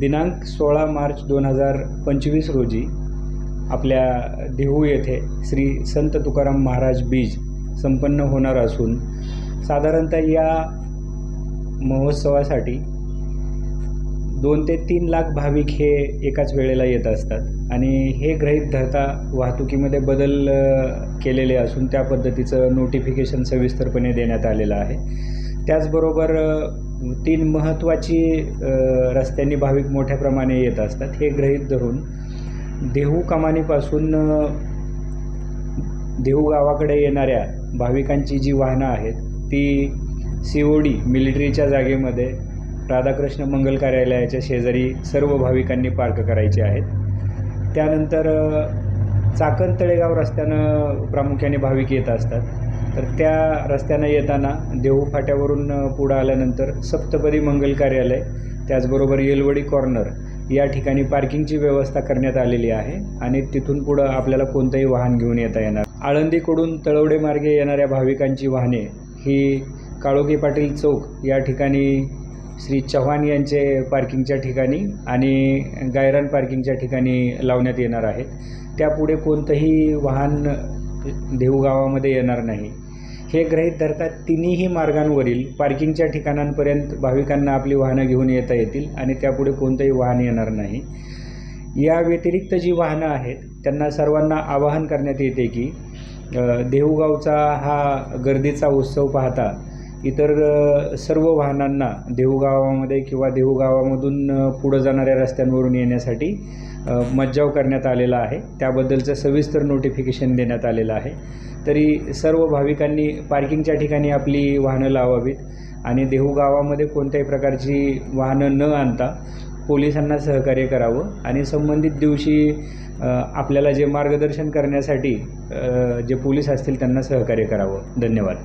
दिनांक सोळा मार्च दोन हजार पंचवीस रोजी आपल्या देहू येथे श्री संत तुकाराम महाराज बीज संपन्न होणार असून साधारणतः या महोत्सवासाठी दोन ते तीन लाख भाविक हे एकाच वेळेला येत असतात आणि हे गृहीत धरता वाहतुकीमध्ये बदल केलेले असून त्या पद्धतीचं नोटिफिकेशन सविस्तरपणे देण्यात आलेलं आहे. त्याचबरोबर तीन महत्त्वाची रस्त्यांनी भाविक मोठ्या प्रमाणे येत असतात हे गृहीत धरून देहू कमानीपासून देहू गावाकडे येणाऱ्या भाविकांची जी वाहनं आहेत ती सी ओ डी मिलिटरीच्या जागेमध्ये राधाकृष्ण मंगल कार्यालयाच्या शेजारी सर्व भाविकांनी पार्क करायचे आहेत. त्यानंतर चाकण तळेगाव रस्त्यानं प्रामुख्याने भाविक येत असतात. तर त्या रस्त्यानं येताना देहू फाट्यावरून पुढं आल्यानंतर सप्तपदी मंगल कार्यालय त्याचबरोबर येलवडी कॉर्नर या ठिकाणी पार्किंगची व्यवस्था करण्यात आलेली आहे आणि तिथून पुढं आपल्याला कोणतंही वाहन घेऊन येता येणार. आळंदीकडून तळवडे मार्गे येणाऱ्या भाविकांची वाहने ही काळोखी पाटील चौक या ठिकाणी श्री चव्हाण यांचे पार्किंगच्या ठिकाणी आणि गायरान पार्किंगच्या ठिकाणी लावण्यात येणार आहेत. त्यापुढे कोणतंही वाहन देऊगावामध्ये येणार नाही. हे ग्रहीत धरता तिन्ही मार्गांवरील पार्किंगच्या ठिकाणांपर्यंत भाविकांना आपली वाहनं घेऊन येता येतील आणि त्यापुढे कोणतंही वाहन येणार नाही. या व्यतिरिक्त जी वाहनं आहेत त्यांना सर्वांना आवाहन करण्यात येते की देऊगावचा हा गर्दीचा उत्सव पाहता इतर सर्व वाहनांना देहूगावामध्ये किंवा देहूगावामधून पुढं जाणाऱ्या रस्त्यांवरून येण्यासाठी मज्जाव करण्यात आलेला आहे. त्याबद्दलचं सविस्तर नोटिफिकेशन देण्यात आलेलं आहे. तरी सर्व भाविकांनी पार्किंगच्या ठिकाणी आपली वाहनं लावावीत आणि देहूगावामध्ये कोणत्याही प्रकारची वाहनं न आणता पोलिसांना सहकार्य करावं आणि संबंधित दिवशी आपल्याला जे मार्गदर्शन करण्यासाठी जे पोलीस असतील त्यांना सहकार्य करावं. धन्यवाद.